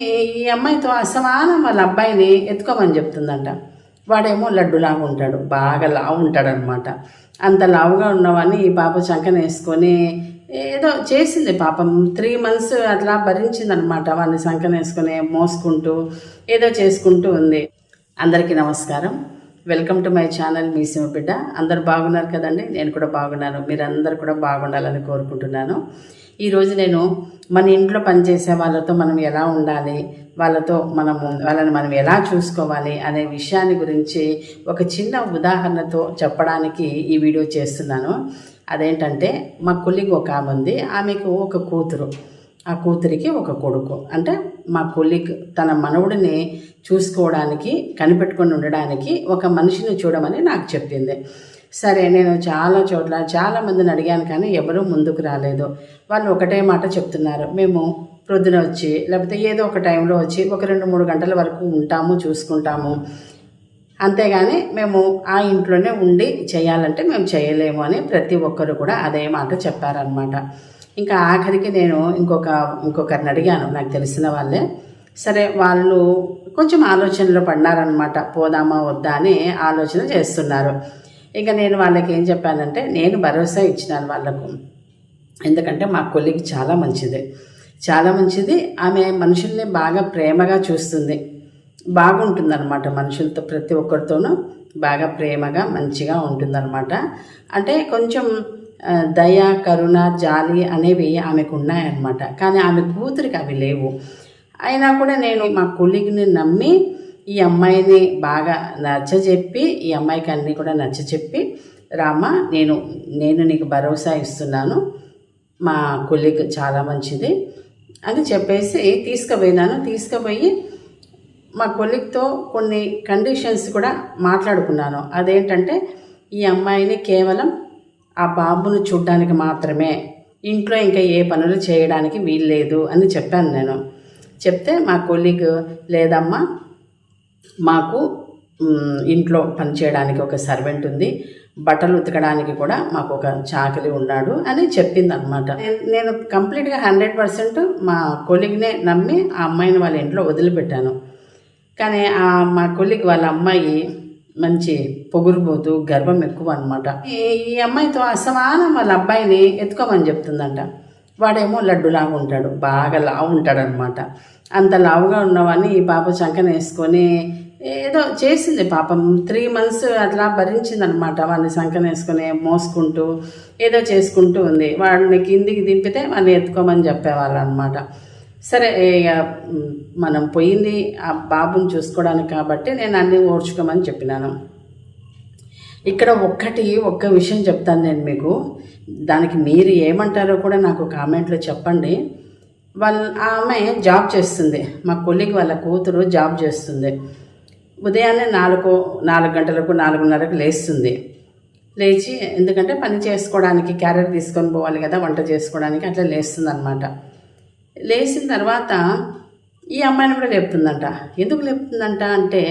ఈ అమ్మాయితో అసమానం వాళ్ళ అబ్బాయిని ఎత్తుకోమని చెప్తుందంట. వాడేమో లడ్డులాగా ఉంటాడు బాగా లావు ఉంటాడు అనమాట అంత లావుగా ఉన్నవాడిని ఈ పాప చంకన వేసుకొని ఏదో చేసింది పాపం. త్రీ మంత్స్ అట్లా భరించింది అనమాట వాడిని సంకన వేసుకొని మోసుకుంటూ ఏదో చేసుకుంటూ ఉంది. అందరికీ నమస్కారం. వెల్కమ్ టు మై ఛానల్ మీ బిడ్డ అందరు బాగున్నారు కదండి? నేను కూడా బాగున్నాను. మీరందరూ కూడా బాగుండాలని కోరుకుంటున్నాను. ఈరోజు నేను మన ఇంట్లో పనిచేసే వాళ్ళతో మనం ఎలా ఉండాలి వాళ్ళతో మనము వాళ్ళని మనం ఎలా చూసుకోవాలి అనే విషయాన్ని గురించి ఒక చిన్న ఉదాహరణతో చెప్పడానికి ఈ వీడియో చేస్తున్నాను. అదేంటంటే మా కొలిగ్ ఒక ఆమె ఉంది. ఆమెకు ఒక కూతురు. ఆ కూతురికి ఒక కొడుకు. అంటే మా కొలిక్ తన మనవుడిని చూసుకోవడానికి కనిపెట్టుకొని ఉండడానికి ఒక మనిషిని చూడమని నాకు చెప్పింది. సరే నేను చాలా చోట్ల చాలా మందిని అడిగాను కానీ ఎవరూ ముందుకు రాలేదు. వాళ్ళు ఒకటే మాట చెప్తున్నారు. మేము ప్రొద్దున వచ్చి లేకపోతే ఏదో ఒక టైంలో వచ్చి ఒక రెండు మూడు గంటల వరకు ఉంటాము చూసుకుంటాము. అంతేగాని మేము ఆ ఇంట్లోనే ఉండి చేయాలంటే మేము చేయలేము అని ప్రతి ఒక్కరు కూడా అదే మాట చెప్పారనమాట ఇంకా ఆఖరికి నేను ఇంకొక ఇంకొకరిని అడిగాను నాకు తెలిసిన వాళ్ళే. సరే వాళ్ళు కొంచెం ఆలోచనలో పడినారనమాట పోదామా వద్దా అని ఆలోచన చేస్తున్నారు. ఇంకా నేను వాళ్ళకి ఏం చెప్పానంటే నేను భరోసా ఇచ్చినాను వాళ్ళకు. ఎందుకంటే మా కొలికి చాలా మంచిది. చాలా మంచిది. ఆమె మనుషుల్ని బాగా ప్రేమగా చూస్తుంది. బాగుంటుందన్నమాట మనుషులతో ప్రతి ఒక్కరితోనూ బాగా ప్రేమగా మంచిగా ఉంటుందన్నమాట. అంటే కొంచెం దయ కరుణ జాలి అనేవి ఆమెకు ఉన్నాయన్నమాట కానీ ఆమె కూతురికి అవి లేవు. అయినా కూడా నేను మా కొలిగిని నమ్మి ఈ అమ్మాయిని బాగా నచ్చజెప్పి ఈ అమ్మాయికి అన్నీ కూడా నచ్చజెప్పి రామ నేను నేను నీకు భరోసా ఇస్తున్నాను. మా కొలిగ్ చాలా మంచిది అని చెప్పేసి తీసుకుపోయినాను. తీసుకుపోయి మా కొలిగ్తో కొన్ని కండిషన్స్ కూడా మాట్లాడుకున్నాను. అదేంటంటే ఈ అమ్మాయిని కేవలం ఆ బాబును చూడ్డానికి మాత్రమే ఇంట్లో ఇంకా ఏ పనులు చేయడానికి వీల్లేదు అని చెప్పాను నేను. చెప్తే మా కొలీగ్ లేదమ్మా మాకు ఇంట్లో పని చేయడానికి ఒక సర్వెంట్ ఉంది. బట్టలు ఉతకడానికి కూడా మాకు ఒక చాకలి ఉన్నాడు అని చెప్పింది అనమాట నేను కంప్లీట్గా హండ్రెడ్ పర్సెంట్ మా కొలిగ్నే నమ్మి ఆ అమ్మాయిని వాళ్ళ ఇంట్లో వదిలిపెట్టాను. కానీ ఆ మా కొలిగ్ వాళ్ళ అమ్మాయి మంచి పొగురుబోతు గర్వం ఎక్కువ అనమాట ఈ అమ్మాయితో అసమానం వాళ్ళ అబ్బాయిని ఎత్తుకోమని చెప్తుందంట. వాడేమో లడ్డులాగా ఉంటాడు బాగా లావు ఉంటాడనమాట అంత లావుగా ఉన్నవాడిని ఈ పాప చంకన వేసుకొని ఏదో చేసింది పాపం. త్రీ మంత్స్ అట్లా భరించింది అనమాట వాడిని సంకన వేసుకొని మోసుకుంటూ ఏదో చేసుకుంటూ ఉంది. వాడిని కిందికి దింపితే వాడిని ఎత్తుకోమని చెప్పేవాళ్ళు అనమాట సరే ఇక మనం పోయింది ఆ బాబుని చూసుకోవడానికి కాబట్టి నేను అన్నీ ఓర్చుకోమని చెప్పినాను. ఇక్కడ ఒక్కటి ఒక్క విషయం చెప్తాను నేను మీకు. దానికి మీరు ఏమంటారో కూడా నాకు కామెంట్లో చెప్పండి. వాళ్ళ ఆమె జాబ్ చేస్తుంది. మా కొలిగ్ వాళ్ళ కూతురు జాబ్ చేస్తుంది. ఉదయాన్నే నాలుగు నాలుగు గంటలకు నాలుగున్నరకు లేస్తుంది. లేచి ఎందుకంటే పని చేసుకోవడానికి క్యారెట్ తీసుకొని పోవాలి కదా వంట చేసుకోవడానికి అట్లా లేస్తుంది అనమాట లేచిన తర్వాత ఈ అమ్మాయిని కూడా లేపుతుందంట. ఎందుకు లేపుతుందంట అంటే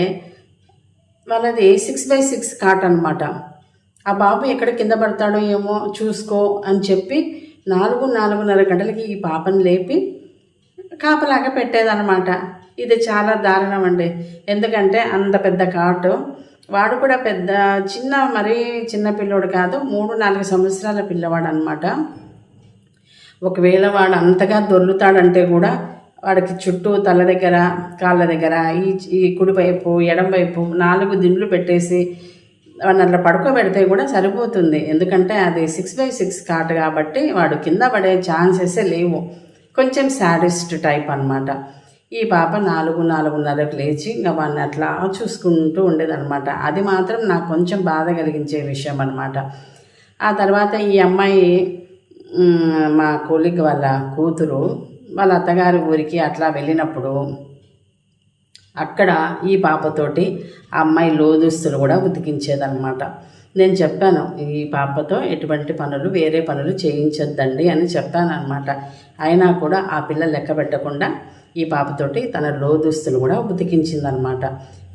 వాళ్ళది సిక్స్ బై సిక్స్ కాట్ అనమాట ఆ బాబు ఎక్కడ కింద పడతాడో ఏమో చూసుకో అని చెప్పి నాలుగు నాలుగున్నర గంటలకి ఈ పాపని లేపి కాపలాగా పెట్టేదన్నమాట. ఇది చాలా దారుణం అండి. ఎందుకంటే అంత పెద్ద కాటు వాడు కూడా పెద్ద చిన్న మరీ చిన్న పిల్లోడు కాదు మూడు నాలుగు సంవత్సరాల పిల్లవాడు అనమాట ఒకవేళ వాడు అంతగా దొర్లుతాడంటే కూడా వాడికి చుట్టూ తల దగ్గర కాళ్ళ దగ్గర ఈ ఈ కుడివైపు ఎడంవైపు నాలుగు దిండ్లు పెట్టేసి వాడిని అట్లా పడుకోబెడితే కూడా సరిపోతుంది. ఎందుకంటే అది సిక్స్ బై సిక్స్ కాట్ కాబట్టి వాడు కింద పడే ఛాన్సెస్ లేవు. కొంచెం శాడిస్ట్ టైప్ అనమాట ఈ పాప నాలుగు నాలుగున్నరకు లేచి ఇంకా వాడిని అట్లా చూసుకుంటూ ఉండేదన్నమాట. అది మాత్రం నాకు కొంచెం బాధ కలిగించే విషయం అనమాట ఆ తర్వాత ఈ అమ్మాయి మా కొలిగ్ వాళ్ళ కూతురు వాళ్ళ అత్తగారి ఊరికి అట్లా వెళ్ళినప్పుడు అక్కడ ఈ పాపతోటి ఆ అమ్మాయి లోదుస్తులు కూడా ఉతికించేదన్నమాట. నేను చెప్పాను ఈ పాపతో ఎటువంటి పనులు వేరే పనులు చేయించొద్దండి అని చెప్పాను అనమాట అయినా కూడా ఆ పిల్ల లెక్క పెట్టకుండా ఈ పాపతోటి తన లోదుస్తులు కూడా ఉతికించిందనమాట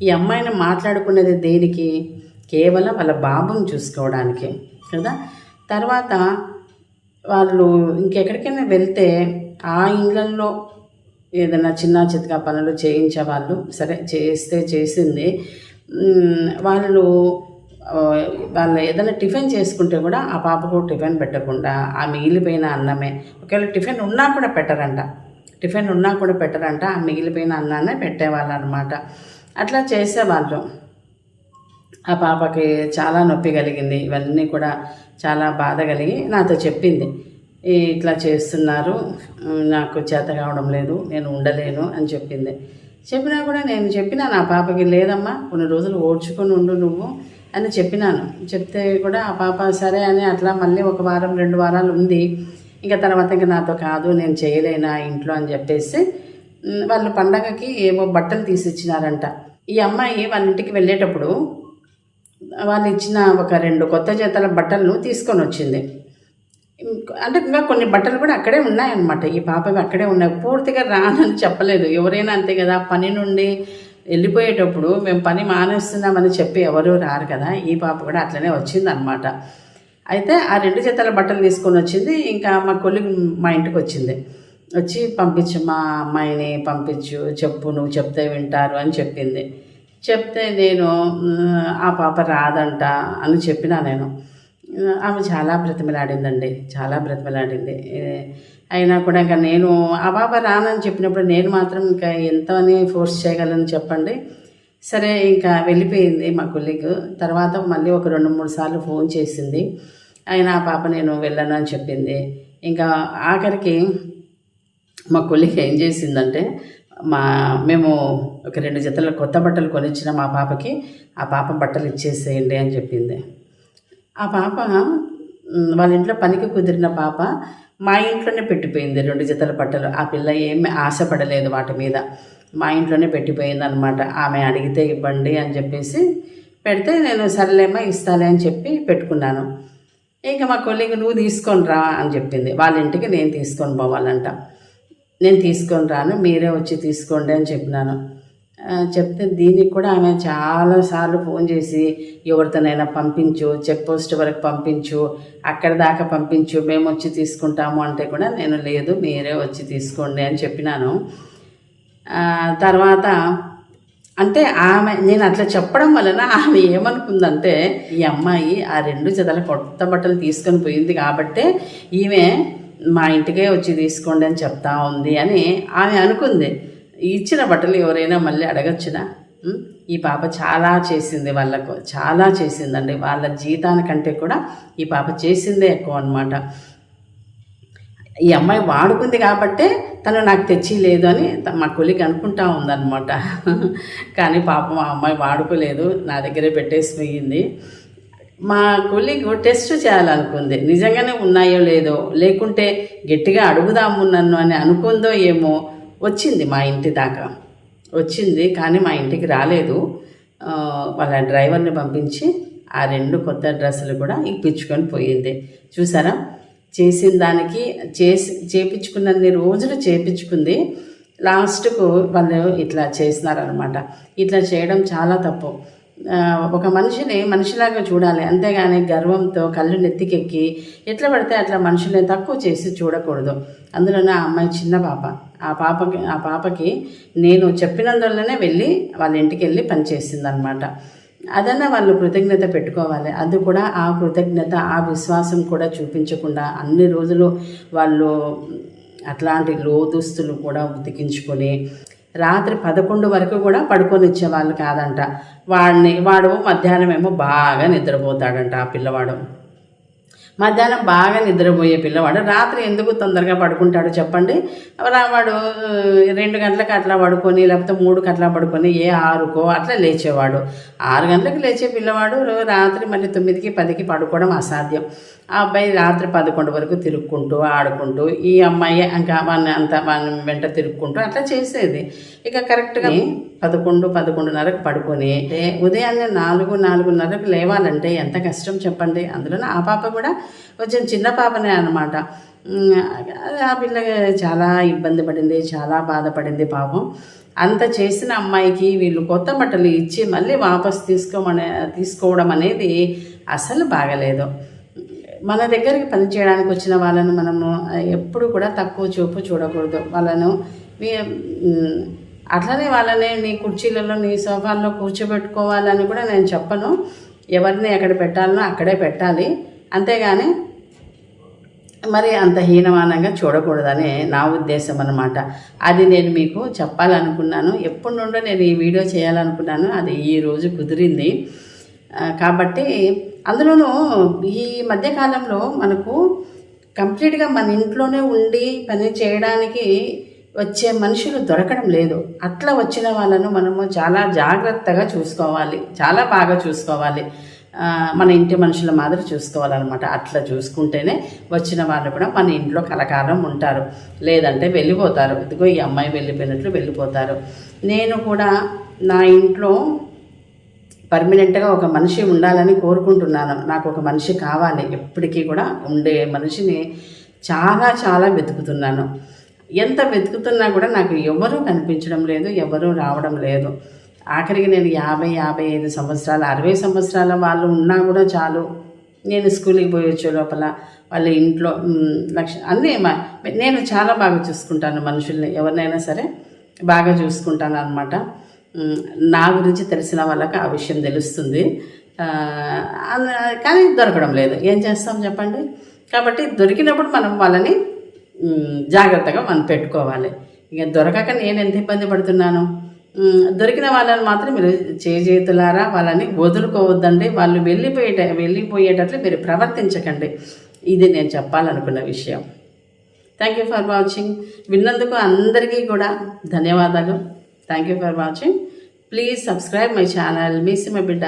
ఈ అమ్మాయిని మాట్లాడుకునేది దేనికి? కేవలం వాళ్ళ బాబుని చూసుకోవడానికి కదా? తర్వాత వాళ్ళు ఇంకెక్కడికైనా వెళ్తే ఆ ఇళ్ళల్లో ఏదైనా చిన్న చితకా పనులు చేయించే వాళ్ళు సరే చేస్తే చేసింది. వాళ్ళు వాళ్ళు ఏదైనా టిఫిన్ చేసుకుంటే కూడా ఆ పాపకు టిఫిన్ పెట్టకుండా ఆ మిగిలిపోయిన అన్నమే. ఒకవేళ టిఫిన్ ఉన్నా కూడా పెట్టరంట. టిఫిన్ ఉన్నా కూడా పెట్టరంట ఆ మిగిలిపోయిన అన్నాన్నే పెట్టేవాళ్ళు అనమాట అట్లా చేసేవాళ్ళు. ఆ పాపకి చాలా నొప్పి కలిగింది. ఇవన్నీ కూడా చాలా బాధ కలిగి నాతో చెప్పింది. ఇట్లా చేస్తున్నారు. నాకు చేత కావడం లేదు. నేను ఉండలేను అని చెప్పింది. చెప్పినా కూడా నేను చెప్పినా నా పాపకి లేదమ్మా. కొన్ని రోజులు ఓడ్చుకొని ఉండు నువ్వు అని చెప్పినాను. చెప్తే కూడా ఆ పాప సరే అని అట్లా మళ్ళీ ఒక వారం రెండు వారాలు ఉంది. ఇంకా తర్వాత ఇంకా నాతో కాదు నేను చేయలేనా ఇంట్లో అని చెప్పేసి వాళ్ళు పండగకి ఏమో బట్టలు తీసిచ్చినారంట. ఈ అమ్మాయి వాళ్ళ ఇంటికి వెళ్ళేటప్పుడు వాళ్ళు ఇచ్చిన ఒక రెండు కొత్త జతల బట్టలను తీసుకొని వచ్చింది. అంటే ఇంకా కొన్ని బట్టలు కూడా అక్కడే ఉన్నాయన్నమాట. ఈ పాపవి అక్కడే ఉన్నాయి. పూర్తిగా రానని చెప్పలేదు. ఎవరైనా అంతే కదా పని నుండి వెళ్ళిపోయేటప్పుడు మేము పని మానేస్తున్నామని చెప్పి ఎవరు రారు కదా. ఈ పాప కూడా అట్లనే వచ్చిందనమాట అయితే ఆ రెండు జతల బట్టలు తీసుకొని వచ్చింది. ఇంకా మా కొలిగి మా ఇంటికి వచ్చింది. వచ్చి పంపించు మా అమ్మాయిని పంపించు చెప్పు నువ్వు చెప్తే వింటారు అని చెప్పింది. చెప్తే నేను ఆ పాప రాదంట అని చెప్పినా నేను. ఆమె చాలా బ్రతిమలాడిందండి చాలా బ్రతిమలాడింది. అయినా కూడా ఇంకా నేను ఆ పాప రానని చెప్పినప్పుడు నేను మాత్రం ఇంకా ఎంత అని ఫోర్స్ చేయగలను చెప్పండి. సరే ఇంకా వెళ్ళిపోయింది మా కొలీగ్. తర్వాత మళ్ళీ ఒక రెండు మూడు సార్లు ఫోన్ చేసింది. అయినా ఆ పాప నేను వెళ్ళను అని చెప్పింది. ఇంకా ఆఖరికి మా కొలికి ఏం చేసిందంటే మా మేము ఒక రెండు జతల కొత్త బట్టలు కొనిచ్చిన మా పాపకి ఆ పాప బట్టలు ఇచ్చేసేయండి అని చెప్పింది. ఆ పాప వాళ్ళ ఇంట్లో పనికి కుదిరిన పాప మా ఇంట్లోనే పెట్టిపోయింది రెండు జతల బట్టలు. ఆ పిల్ల ఏమి ఆశపడలేదు వాటి మీద. మా ఇంట్లోనే పెట్టిపోయింది అనమాట ఆమె అడిగితే ఇవ్వండి అని చెప్పేసి పెడితే నేను సరేలేమో ఇస్తాలే అని చెప్పి పెట్టుకున్నాను. ఇంకా మా కొలీగ్ నువ్వు తీసుకొని రా అని చెప్పింది. వాళ్ళ ఇంటికి నేను తీసుకొని పోవాలంట. నేను తీసుకొని రాను మీరే వచ్చి తీసుకోండి అని చెప్పినాను. చెప్తే దీనికి కూడా ఆమె చాలాసార్లు ఫోన్ చేసి ఎవరితోనైనా పంపించు చెక్ పోస్ట్ వరకు పంపించు అక్కడ దాకా పంపించు మేము వచ్చి తీసుకుంటాము అంటే కూడా నేను లేదు మీరే వచ్చి తీసుకోండి అని చెప్పినాను. తర్వాత అంటే ఆమె నేను అట్లా చెప్పడం వలన ఆమె ఏమనుకుందంటే ఈ అమ్మాయి ఆ రెండు జతల కొత్త బట్టలు తీసుకొని పోయింది కాబట్టే ఈమె మా ఇంటికే వచ్చి తీసుకోండి అని చెప్తా ఉంది అని ఆమె అనుకుంది. ఇచ్చిన బట్టలు ఎవరైనా మళ్ళీ అడగచ్చునా? ఈ పాప చాలా చేసింది వాళ్ళకు చాలా చేసిందండి. వాళ్ళ జీతానికంటే కూడా ఈ పాప చేసిందే ఎక్కువ అనమాట ఈ అమ్మాయి వాడుకుంది కాబట్టే తను నాకు తెచ్చి లేదు అని మా కొలికి అనుకుంటా ఉందన్నమాట. కానీ పాపం ఆ అమ్మాయి వాడుకోలేదు నా దగ్గరే పెట్టేసి పోయింది. మా కొలీగ్ టెస్ట్ చేయాలనుకుంది. నిజంగానే ఉన్నాయో లేదో లేకుంటే గట్టిగా అడుగుదాము నన్ను అని అనుకుందో ఏమో వచ్చింది మా ఇంటి దాకా. వచ్చింది కానీ మా ఇంటికి రాలేదు. వాళ్ళ డ్రైవర్ని పంపించి ఆ రెండు కొత్త డ్రెస్సులు కూడా ఇప్పించుకొని పోయింది. చూసారా? చేసిన దానికి చేసి చేపించుకున్నన్ని రోజులు చేపించుకుంది. లాస్ట్కు వాళ్ళు ఇట్లా చేసినారనమాట ఇట్లా చేయడం చాలా తప్పు. ఒక మనిషిని మనిషిలాగా చూడాలి. అంతేగాని గర్వంతో కళ్ళు నెత్తికెక్కి ఎట్లా పడితే అట్లా మనుషుల్ని తక్కువ చేసి చూడకూడదు. అందులోనే ఆ అమ్మాయి చిన్న పాప. ఆ పాపకి ఆ పాపకి నేను చెప్పినందువల్లనే వెళ్ళి వాళ్ళ ఇంటికి వెళ్ళి పనిచేసిందనమాట అదన్నా వాళ్ళు కృతజ్ఞత పెట్టుకోవాలి. అది కూడా ఆ కృతజ్ఞత ఆ విశ్వాసం కూడా చూపించకుండా అన్ని రోజులు వాళ్ళు అట్లాంటి లోదుస్తులు కూడా ఉతికించుకొని రాత్రి పదకొండు వరకు కూడా పడుకొని ఇచ్చేవాళ్ళు కాదంట. వాడిని వాడు మధ్యాహ్నం ఏమో బాగా నిద్రపోతాడంట ఆ పిల్లవాడు. మధ్యాహ్నం బాగా నిద్రపోయే పిల్లవాడు. రాత్రి ఎందుకు తొందరగా పడుకుంటాడు చెప్పండి. వాడు రెండు గంటలకు అట్లా పడుకొని లేకపోతే మూడు అట్లా పడుకొని ఏ ఆరుకో అట్లా లేచేవాడు. ఆరు గంటలకు లేచే పిల్లవాడు రాత్రి మళ్ళీ తొమ్మిదికి పదికి పడుకోవడం అసాధ్యం. ఆ అబ్బాయి రాత్రి పదకొండు వరకు తిరుక్కుంటూ ఆడుకుంటూ ఈ అమ్మాయి ఇంకా వాడిని అంత వాడిని వెంట తిరుక్కుంటూ అట్లా చేసేది. ఇక కరెక్ట్గా పదకొండు పదకొండున్నరకు పడుకొని ఉదయాన్నే నాలుగు నాలుగున్నరకు లేవాలంటే ఎంత కష్టం చెప్పండి? అందులోనే ఆ పాప కూడా కొంచెం చిన్న పాపనే అనమాట ఆ పిల్ల చాలా ఇబ్బంది పడింది చాలా బాధపడింది పాపం. అంత చేసిన అమ్మాయికి వీళ్ళు కొత్త బట్టలు ఇచ్చి మళ్ళీ వాపస్ తీసుకోమనే తీసుకోవడం అనేది అసలు బాగలేదు. మన దగ్గరికి పని చేయడానికి వచ్చిన వాళ్ళను మనము ఎప్పుడు కూడా తక్కువ చూపు చూడకూడదు. వాళ్ళను మీ- అట్లనే వాళ్ళని నీ కుర్చీలలో నీ సోఫాల్లో కూర్చోబెట్టుకోవాలని కూడా నేను చెప్పను. ఎవరిని ఎక్కడ పెట్టాలనో అక్కడే పెట్టాలి. అంతేగాని మరి అంత హీనమానంగా చూడకూడదని నా ఉద్దేశం అనమాట అది నేను మీకు చెప్పాలనుకున్నాను. ఎప్పటి నుండో నేను ఈ వీడియో చేయాలనుకున్నాను. అది ఈ రోజు కుదిరింది. కాబట్టి అందులోనూ ఈ మధ్యకాలంలో మనకు కంప్లీట్గా మన ఇంట్లోనే ఉండి పని చేయడానికి వచ్చే మనుషులు దొరకడం లేదు. అట్లా వచ్చిన వాళ్ళను మనము చాలా జాగ్రత్తగా చూసుకోవాలి. చాలా బాగా చూసుకోవాలి. మన ఇంటి మనుషుల మాదిరి చూసుకోవాలన్నమాట. అట్లా చూసుకుంటేనే వచ్చిన వాళ్ళు కూడా మన ఇంట్లో కలకాలం ఉంటారు. లేదంటే వెళ్ళిపోతారు. ఇదిగో ఈ అమ్మాయి వెళ్ళిపోయినట్లు వెళ్ళిపోతారు. నేను కూడా నా ఇంట్లో పర్మనెంట్గా ఒక మనిషి ఉండాలని కోరుకుంటున్నాను. నాకు ఒక మనిషి కావాలి. ఎప్పటికీ కూడా ఉండే మనిషిని చాలా చాలా వెతుకుతున్నాను. ఎంత వెతుకుతున్నా కూడా నాకు ఎవరూ కనిపించడం లేదు ఎవరూ రావడం లేదు. ఆఖరికి నేను యాభై యాభై ఐదు సంవత్సరాలు అరవై సంవత్సరాల వాళ్ళు ఉన్నా కూడా చాలు. నేను స్కూల్కి పోయి వచ్చే లోపల వాళ్ళ ఇంట్లో లక్ష అన్నీ నేను చాలా బాగా చూసుకుంటాను మనుషుల్ని. ఎవరినైనా సరే బాగా చూసుకుంటాను అనమాట నా గురించి తెలిసిన వాళ్ళకి ఆ విషయం తెలుస్తుంది. కానీ దొరకడం లేదు. ఏం చేస్తాం చెప్పండి? కాబట్టి దొరికినప్పుడు మనం వాళ్ళని జాగ్రత్తగా మనం పెట్టుకోవాలి. ఇక దొరకక నేను ఎంత ఇబ్బంది పడుతున్నాను? దొరికిన వాళ్ళని మాత్రం మీరు చేతులారా? వాళ్ళని వదులుకోవద్దండి. వాళ్ళు వెళ్ళిపోయేట వెళ్ళిపోయేటట్లు మీరు ప్రవర్తించకండి. ఇది నేను చెప్పాలనుకున్న విషయం. థ్యాంక్ యూ ఫర్ వాచింగ్ విన్నందుకు అందరికీ కూడా ధన్యవాదాలు. Thank you for watching please subscribe my channel మీ సిమ బిడ్డ